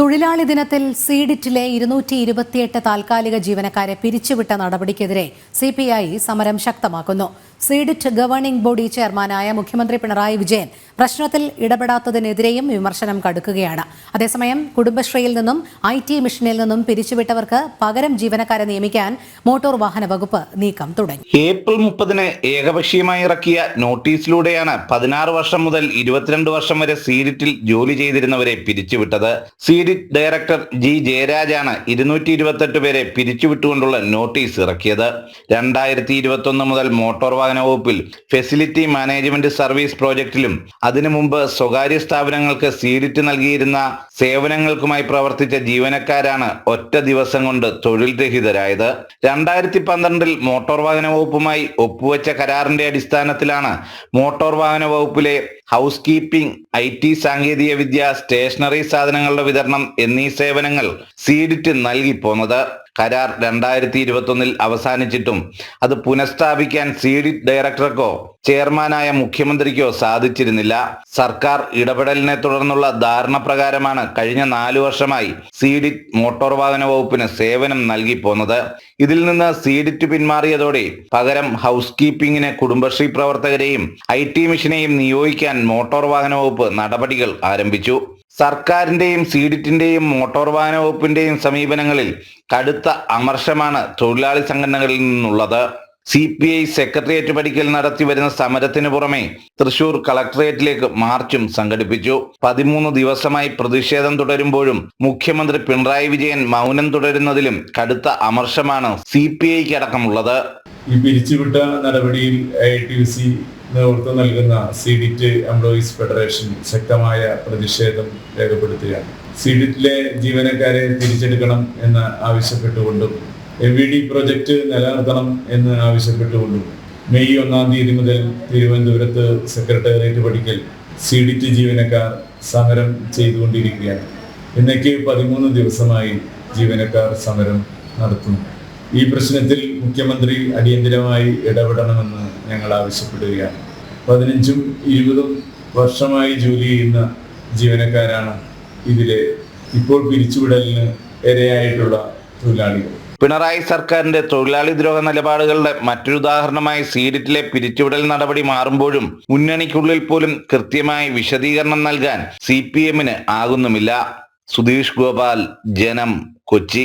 തൊഴിലാളി ദിനത്തിൽ സീഡിറ്റിലെ ഇരുന്നൂറ്റി ഇരുപത്തിയെട്ട് താൽക്കാലിക ജീവനക്കാരെ പിരിച്ചുവിട്ട നടപടിക്കെതിരെ സി പി ഐ സമരം ശക്തമാക്കുന്നു. സീഡിറ്റ് ഗവേണിംഗ് ബോഡി ചെയർമാനായ മുഖ്യമന്ത്രി പിണറായി വിജയൻ പ്രശ്നത്തിൽ ഇടപെടാത്തതിനെതിരെയും വിമർശനം കടുക്കുകയാണ്. അതേസമയം കുടുംബശ്രീയിൽ നിന്നും ഐ ടി മിഷനിൽ നിന്നും പിരിച്ചുവിട്ടവർക്ക് പകരം ജീവനക്കാരെ നിയമിക്കാൻ മോട്ടോർ വാഹന വകുപ്പ് നീക്കം തുടങ്ങി. ഏപ്രിൽ മുപ്പതിന് ഏകപക്ഷീയമായി ഇറക്കിയ നോട്ടീസിലൂടെയാണ് പതിനാറ് വർഷം മുതൽ ഇരുപത്തിരണ്ട് വർഷം വരെ സീഡിറ്റിൽ ജോലി ചെയ്തിരുന്നവരെ പിരിച്ചുവിട്ടത്. സീഡിറ്റ് ഡയറക്ടർ ജി ജയരാജാണ് ഇരുന്നൂറ്റി ഇരുപത്തെട്ട് പേരെ പിരിച്ചുവിട്ടുകൊണ്ടുള്ള നോട്ടീസ് ഇറക്കിയത്. രണ്ടായിരത്തി ഇരുപത്തൊന്ന് മുതൽ മോട്ടോർ വാഹന വകുപ്പിൽ ഫെസിലിറ്റി മാനേജ്മെന്റ് സർവീസ് പ്രോജക്റ്റിലും അതിനു മുമ്പ് സ്വകാര്യ സ്ഥാപനങ്ങൾക്ക് സീഡിറ്റ് നൽകിയിരുന്ന സേവനങ്ങൾക്കുമായി പ്രവർത്തിച്ച ജീവനക്കാരാണ് ഒറ്റ ദിവസം കൊണ്ട് തൊഴിൽ രഹിതരായത്. രണ്ടായിരത്തി പന്ത്രണ്ടിൽ മോട്ടോർ വാഹന വകുപ്പുമായി ഒപ്പുവെച്ച കരാറിന്റെ അടിസ്ഥാനത്തിലാണ് മോട്ടോർ വാഹന വകുപ്പിലെ ഹൗസ് കീപ്പിംഗ് ഐ ടി സാങ്കേതിക വിദ്യ സ്റ്റേഷനറി സാധനങ്ങളുടെ വിതരണം എന്നീ സേവനങ്ങൾ സീഡിറ്റ് നൽകി പോന്നത് കരാർ രണ്ടായിരത്തി ഇരുപത്തൊന്നിൽ അവസാനിച്ചിട്ടും അത് പുനഃസ്ഥാപിക്കാൻ സീഡിറ്റ് ഡയറക്ടർക്കോ ചെയർമാനായ മുഖ്യമന്ത്രിക്കോ സാധിച്ചിരുന്നില്ല. സർക്കാർ ഇടപെടലിനെ തുടർന്നുള്ള ധാരണ പ്രകാരമാണ് കഴിഞ്ഞ നാലു വർഷമായി സീഡിറ്റ് മോട്ടോർ വാഹന വകുപ്പിന് സേവനം നൽകി പോന്നത്. ഇതിൽ നിന്ന് സീഡിറ്റ് പിന്മാറിയതോടെ പകരം ഹൗസ് കീപ്പിംഗിന് കുടുംബശ്രീ പ്രവർത്തകരെയും ഐ ടി മിഷനെയും നിയോഗിക്കാൻ മോട്ടോർ വാഹന വകുപ്പ് നടപടികൾ ആരംഭിച്ചു. സർക്കാരിന്റെയും സീഡിറ്റിന്റെയും മോട്ടോർ വാഹന വകുപ്പിന്റെയും സമീപനങ്ങളിൽ കടുത്ത അമർഷമാണ് തൊഴിലാളി സംഘടനകളിൽ നിന്നുള്ളത്. സി പി ഐ സെക്രട്ടേറിയറ്റ് പടിക്കൽ നടത്തി വരുന്ന സമരത്തിന് പുറമെ തൃശൂർ കളക്ടറേറ്റിലേക്ക് മാർച്ചും സംഘടിപ്പിച്ചു. പതിമൂന്ന് ദിവസമായി പ്രതിഷേധം തുടരുമ്പോഴും മുഖ്യമന്ത്രി പിണറായി വിജയൻ മൗനം തുടരുന്നതിലും കടുത്ത അമർഷമാണ് സി പി ഐക്ക് അടക്കമുള്ളത് പിരിച്ചുവിട്ട നടപടിയിൽ ഐ ടി സി നേതൃത്വം നൽകുന്ന സിഡിറ്റ് എംപ്ലോയീസ് ഫെഡറേഷൻ ശക്തമായ പ്രതിഷേധം രേഖപ്പെടുത്തുകയാണ്. സിഡിറ്റിലെ ജീവനക്കാരെ തിരിച്ചെടുക്കണം എന്ന് ആവശ്യപ്പെട്ടുകൊണ്ടും എം വി ഡി പ്രൊജക്ട് നിലനിർത്തണം എന്ന് ആവശ്യപ്പെട്ടുകൊണ്ടും മെയ് ഒന്നാം തീയതി മുതൽ തിരുവനന്തപുരത്ത് സെക്രട്ടേറിയറ്റ് പടിക്കൽ സിഡിറ്റ് ജീവനക്കാർ സമരം ചെയ്തുകൊണ്ടിരിക്കുകയാണ്. ഇന്നേക്ക് പതിമൂന്ന് ദിവസമായി ജീവനക്കാർ സമരം നടത്തുന്നു. ഈ പ്രശ്നത്തിൽ മുഖ്യമന്ത്രി അടിയന്തിരമായി ഇടപെടണമെന്ന് ഞങ്ങൾ ആവശ്യപ്പെടുകയാണ്. പതിനഞ്ചും ഇരുപതും വർഷമായി ജോലി ചെയ്യുന്ന ജീവനക്കാരാണ് ഇതിലെ ഇപ്പോൾ പിരിച്ചുവിടലിന് ഇരയായിട്ടുള്ള തൊഴിലാളികൾ. പിണറായി സർക്കാരിന്റെ തൊഴിലാളി ദ്രോഹ നിലപാടുകളുടെ മറ്റൊരു സീഡിറ്റിലെ പിരിച്ചുവിടൽ നടപടി മാറുമ്പോഴും മുന്നണിക്കുള്ളിൽ പോലും കൃത്യമായി വിശദീകരണം നൽകാൻ സി പി എമ്മിന് ആകുന്നുമില്ല. സുധീഷ് ഗോപാൽ ജനം കൊച്ചി.